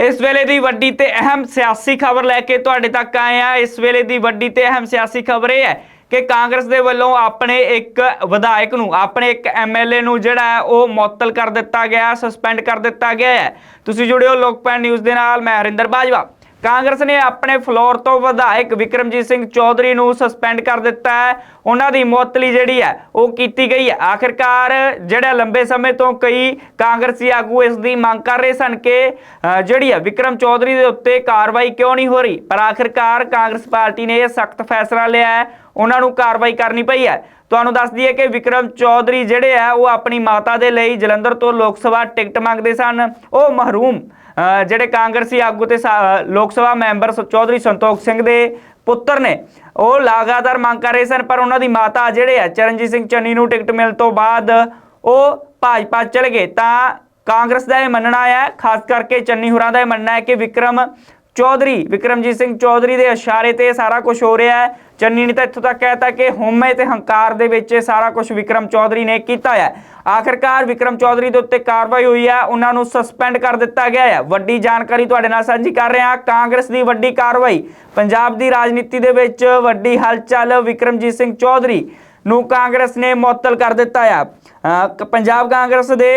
ਇਸ ਵੇਲੇ ਦੀ ਵੱਡੀ ਤੇ ਅਹਿਮ ਸਿਆਸੀ ਖਬਰ ਲੈ ਕੇ ਤੁਹਾਡੇ ਤੱਕ ਆਏ ਆ ਇਸ ਵੇਲੇ ਦੀ ਵੱਡੀ ਤੇ ਅਹਿਮ ਸਿਆਸੀ ਖਬਰ ਇਹ ਹੈ ਕਿ ਕਾਂਗਰਸ ਦੇ ਵੱਲੋਂ ਆਪਣੇ ਇੱਕ ਵਿਧਾਇਕ ਨੂੰ, ਆਪਣੇ ਇੱਕ ਐਮਐਲਏ ਨੂੰ ਜਿਹੜਾ ਹੈ, ਉਹ ਮੁਅੱਤਲ ਕਰ ਦਿੱਤਾ ਗਿਆ ਸਸਪੈਂਡ ਕਰ ਦਿੱਤਾ ਗਿਆ ਹੈ। ਤੁਸੀਂ ਜੁੜਿਓ ਲੋਕਪਾਲ ਨਿਊਜ਼ ਦੇ ਨਾਲ, ਮੈਂ ਹਰਿੰਦਰ ਬਾਜਵਾ। ਕਾਂਗਰਸ ਨੇ ਆਪਣੇ ਫਲੋਰ ਤੋਂ ਵਿਧਾਇਕ ਵਿਕਰਮਜੀਤ ਸਿੰਘ ਚੌਧਰੀ ਨੂੰ ਸਸਪੈਂਡ ਕਰ ਦਿੱਤਾ ਹੈ। ਉਹਨਾਂ ਦੀ ਮੁਅੱਤਲੀ ਜਿਹੜੀ ਹੈ, ਉਹ ਕੀਤੀ ਗਈ ਹੈ। ਆਖਿਰਕਾਰ ਜਿਹੜਾ ਲੰਬੇ ਸਮੇਂ ਤੋਂ ਕਈ ਕਾਂਗਰਸੀ ਆਗੂ ਇਸ ਦੀ ਮੰਗ ਕਰ ਰਹੇ ਸਨ ਕਿ ਜਿਹੜੀ ਹੈ ਵਿਕਰਮ ਚੌਧਰੀ ਦੇ ਉੱਤੇ ਕਾਰਵਾਈ ਕਿਉਂ ਨਹੀਂ ਹੋ ਰਹੀ? ਪਰ ਆਖਿਰਕਾਰ ਕਾਂਗਰਸ ਪਾਰਟੀ ਨੇ ਇਹ ਸਖਤ ਫੈਸਲਾ ਲਿਆ ਹੈ। ਉਹਨਾਂ ਨੂੰ ਕਾਰਵਾਈ ਕਰਨੀ ਪਈ ਹੈ। ਤੁਹਾਨੂੰ ਦੱਸ ਦਈਏ ਕਿ ਵਿਕਰਮ ਚੌਧਰੀ ਜਿਹੜੇ ਆ, ਉਹ ਆਪਣੀ ਮਾਤਾ ਦੇ ਲਈ ਜਲੰਧਰ ਤੋਂ ਲੋਕ ਸਭਾ ਟਿਕਟ ਮੰਗਦੇ ਸਨ। ਉਹ ਮਹਰੂਮ ਜਿਹੜੇ ਕਾਂਗਰਸੀ ਆਗੂ ਤੇ ਲੋਕ ਸਭਾ ਮੈਂਬਰ ਚੌਧਰੀ ਸੰਤੋਖ ਸਿੰਘ ਦੇ ਪੁੱਤਰ ਨੇ, ਉਹ ਲਗਾਤਾਰ ਮੰਗ ਕਰ ਰਹੇ ਸਨ, ਪਰ ਉਹਨਾਂ ਦੀ ਮਾਤਾ ਜਿਹੜੇ ਆ, ਚਰਨਜੀਤ ਸਿੰਘ ਚੰਨੀ ਨੂੰ ਟਿਕਟ ਮਿਲਣ ਤੋਂ ਬਾਅਦ ਉਹ ਭਾਜਪਾ ਚਲੇ ਗਏ। ਤਾਂ ਕਾਂਗਰਸ ਦਾ ਇਹ ਮੰਨਣਾ ਹੈ ਖਾਸ ਕਰਕੇ ਚੰਨੀ ਹੁਰਾਂ ਦਾ ਇਹ ਮੰਨਣਾ ਹੈ ਕਿ ਵਿਕਰਮ ਚੌਧਰੀ, ਵਿਕਰਮਜੀਤ ਸਿੰਘ ਚੌਧਰੀ ਦੇ ਇਸ਼ਾਰੇ ਤੇ ਸਾਰਾ ਕੁਝ ਹੋ ਰਿਹਾ ਹੈ। ਚੰਨੀ ਨੇ ਤਾਂ ਇੱਥੋਂ ਤੱਕ ਕਹਿਤਾ ਕਿ ਹਉਮੈ ਤੇ ਹੰਕਾਰ ਦੇ ਵਿੱਚ ਸਾਰਾ ਕੁਝ ਵਿਕਰਮ ਚੌਧਰੀ ਨੇ ਕੀਤਾ ਹੈ। ਆਖਿਰਕਾਰ ਵਿਕਰਮ ਚੌਧਰੀ ਦੇ ਉੱਤੇ ਕਾਰਵਾਈ ਹੋਈ ਹੈ, ਉਹਨਾਂ ਨੂੰ ਸਸਪੈਂਡ ਕਰ ਦਿੱਤਾ ਗਿਆ ਹੈ। ਵੱਡੀ ਜਾਣਕਾਰੀ ਤੁਹਾਡੇ ਨਾਲ ਸਾਂਝੀ ਕਰ ਰਹੇ ਹਾਂ, ਕਾਂਗਰਸ ਦੀ ਵੱਡੀ ਕਾਰਵਾਈ। ਪੰਜਾਬ ਦੀ ਰਾਜਨੀਤੀ ਦੇ ਵਿੱਚ ਵੱਡੀ ਹਲਚਲ ਵਿਕਰਮਜੀਤ ਸਿੰਘ ਚੌਧਰੀ ਨੂੰ ਕਾਂਗਰਸ ਨੇ ਮੁਅੱਤਲ ਕਰ ਦਿੱਤਾ ਹੈ ਪੰਜਾਬ ਕਾਂਗਰਸ ਦੇ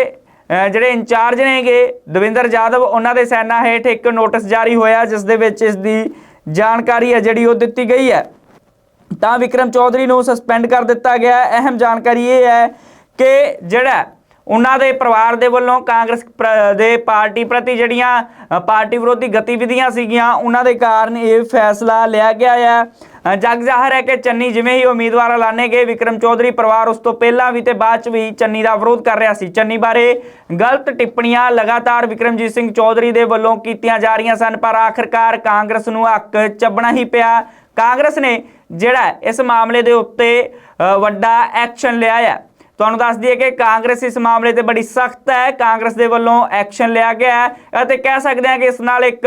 ਜਿਹੜੇ ਇੰਚਾਰਜ ਨੇਗੇ, ਦਵਿੰਦਰ ਜਾਦਵ, ਉਹਨਾਂ ਦੇ ਸੈਨਾ ਹੇਠ ਇੱਕ ਨੋਟਿਸ ਜਾਰੀ ਹੋਇਆ, ਜਿਸ ਦੇ ਵਿੱਚ ਇਸ ਦੀ ਜਾਣਕਾਰੀ ਹੈ ਜਿਹੜੀ ਉਹ ਦਿੱਤੀ ਗਈ ਹੈ। ਤਾਂ ਵਿਕਰਮ ਚੌਧਰੀ ਨੂੰ ਸਸਪੈਂਡ ਕਰ ਦਿੱਤਾ ਗਿਆ। ਅਹਿਮ ਜਾਣਕਾਰੀ ਇਹ ਹੈ ਕਿ ਜਿਹੜਾ ਉਹਨਾਂ ਦੇ ਪਰਿਵਾਰ ਦੇ ਵੱਲੋਂ ਕਾਂਗਰਸ ਪ੍ਰ- ਦੇ ਪਾਰਟੀ ਪ੍ਰਤੀ ਜਿਹੜੀਆਂ ਪਾਰਟੀ ਵਿਰੋਧੀ ਗਤੀਵਿਧੀਆਂ ਸੀਗੀਆਂ, ਉਹਨਾਂ ਦੇ ਕਾਰਨ ਇਹ ਫੈਸਲਾ ਲਿਆ ਗਿਆ ਹੈ ਜਗ ਜ਼ਾਹਰ ਹੈ ਕਿ ਚੰਨੀ ਜਿਵੇਂ ਹੀ ਉਮੀਦਵਾਰ ਐਲਾਨੇ ਗਏ, ਵਿਕਰਮ ਚੌਧਰੀ ਪਰਿਵਾਰ ਉਸ ਤੋਂ ਪਹਿਲਾਂ ਵੀ ਤੇ ਬਾਅਦ ਚ ਵੀ ਚੰਨੀ ਦਾ ਵਿਰੋਧ ਕਰ ਰਿਹਾ ਸੀ। ਚੰਨੀ ਬਾਰੇ ਗਲਤ ਟਿੱਪਣੀਆਂ ਲਗਾਤਾਰ ਵਿਕਰਮਜੀਤ ਸਿੰਘ ਚੌਧਰੀ ਦੇ ਵੱਲੋਂ ਕੀਤੀਆਂ ਜਾ ਰਹੀਆਂ ਸਨ, ਪਰ ਆਖਰਕਾਰ ਕਾਂਗਰਸ ਨੂੰ ਹੱਕ ਚੱਬਣਾ ਹੀ ਪਿਆ। ਕਾਂਗਰਸ ਨੇ ਜਿਹੜਾ ਇਸ ਮਾਮਲੇ ਦੇ ਉੱਤੇ ਵੱਡਾ ਐਕਸ਼ਨ ਲਿਆ ਹੈ ਤੁਹਾਨੂੰ ਦੱਸ ਦਈਏ ਕਿ ਕਾਂਗਰਸ ਇਸ ਮਾਮਲੇ ਤੇ ਬੜੀ ਸਖਤ ਹੈ। ਕਾਂਗਰਸ ਦੇ ਵੱਲੋਂ ਐਕਸ਼ਨ ਲਿਆ ਗਿਆ ਹੈ ਅਤੇ ਕਹਿ ਸਕਦੇ ਹਾਂ ਕਿ ਇਸ ਨਾਲ ਇੱਕ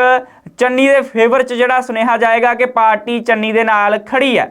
ਚੰਨੀ ਦੇ ਫੇਵਰ 'ਚ ਜਿਹੜਾ ਸੁਨੇਹਾ ਜਾਏਗਾ ਕਿ ਪਾਰਟੀ ਚੰਨੀ ਦੇ ਨਾਲ ਖੜੀ ਹੈ।